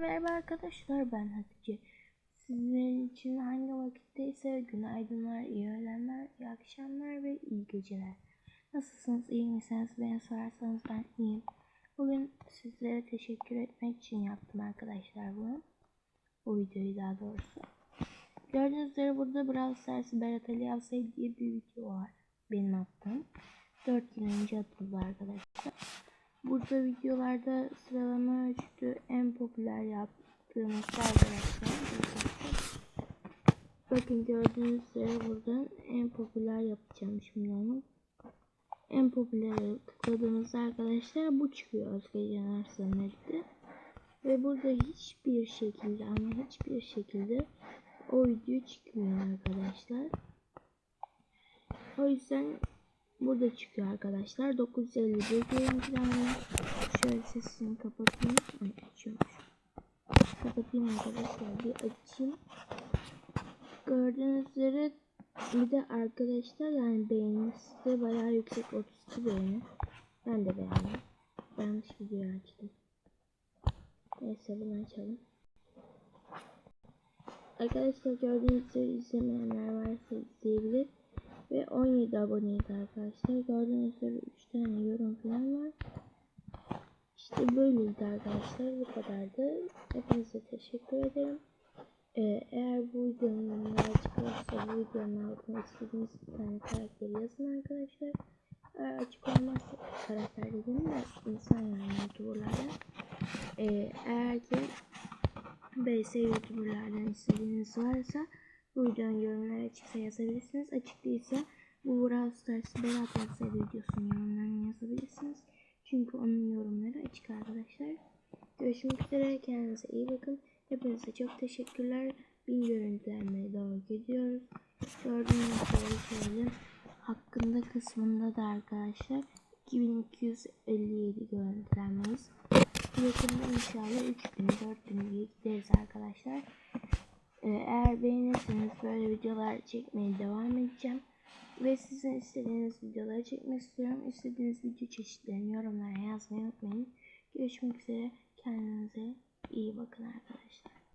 Merhaba arkadaşlar ben Hatice. Sizlerin için hangi vakitteyse günaydınlar, iyi öğlenler, iyi akşamlar ve iyi geceler. Nasılsınız, iyi misiniz? Beni sorarsanız ben iyiyim. Bugün sizlere teşekkür etmek için yaptım arkadaşlar bunu. Bu videoyu daha doğrusu. Gördüğünüz üzere burada Brawl Stars Berat Ali Avsay diye bir video var. Benim attığım. 4 yıl önce atıldı arkadaşlar. Burada videolarda sıralama ölçtü en popüler yaptığımız arkadaşlar. Bakın gördüğünüz üzere buradan en popüler yapacağım şimdi onu. En popüler tıkladığımızda arkadaşlar bu çıkıyor Özge Caner Samet'te. Ve burada hiçbir şekilde ama hiçbir şekilde o video çıkmıyor arkadaşlar. O yüzden burada çıkıyor arkadaşlar. 951 görüntülenme. Şöyle sesini kapatayım. Ay, açıyormuş. Kapatayım arkadaşlar. Bir açayım. Gördüğünüz üzere bir de arkadaşlar yani beğenisi de bayağı yüksek 32 beğeni. Ben de beğendim. Yanlış video açtım. Neyse bunu açalım. Arkadaşlar gördüğünüz üzere izlemeyenler varsa. Ve 17 aboneydi arkadaşlar. Gördüğünüz üzere 3 tane yorum falan var. İşte böyleydi arkadaşlar. Bu kadardı. Hepinize teşekkür ederim. Ee, eğer bu videonun yorumları açık olursa bu videonun altına istediğiniz bir tane karakteri yazın arkadaşlar. Eğer açık olmazsa karakter dediğim de insan yani youtuberlardan. Ee, eğer ki BS youtuberlardan istediğiniz varsa bu videonun yorumları açıksa yazabilirsiniz. Açık değilse bu Brawl Stars Berat Yazsaydı videosunun yorumlarını yazabilirsiniz. Çünkü onun yorumları açık arkadaşlar. Görüşmek üzere. Kendinize iyi bakın. Hepinize çok teşekkürler. Bin görüntülenmeye doğru gidiyoruz. Gördüğünüz gibi şöyle hakkında kısmında da arkadaşlar 2257 görüntülenmeyiz. Yakında inşallah 3000 4000 diye gideriz arkadaşlar. Ee, eğer beğenirseniz böyle videolar çekmeye devam edeceğim. Ve sizin istediğiniz videoları çekmek istiyorum. İstediğiniz video çeşitlerini yorumlara yazmayı unutmayın. Görüşmek üzere. Kendinize iyi bakın arkadaşlar.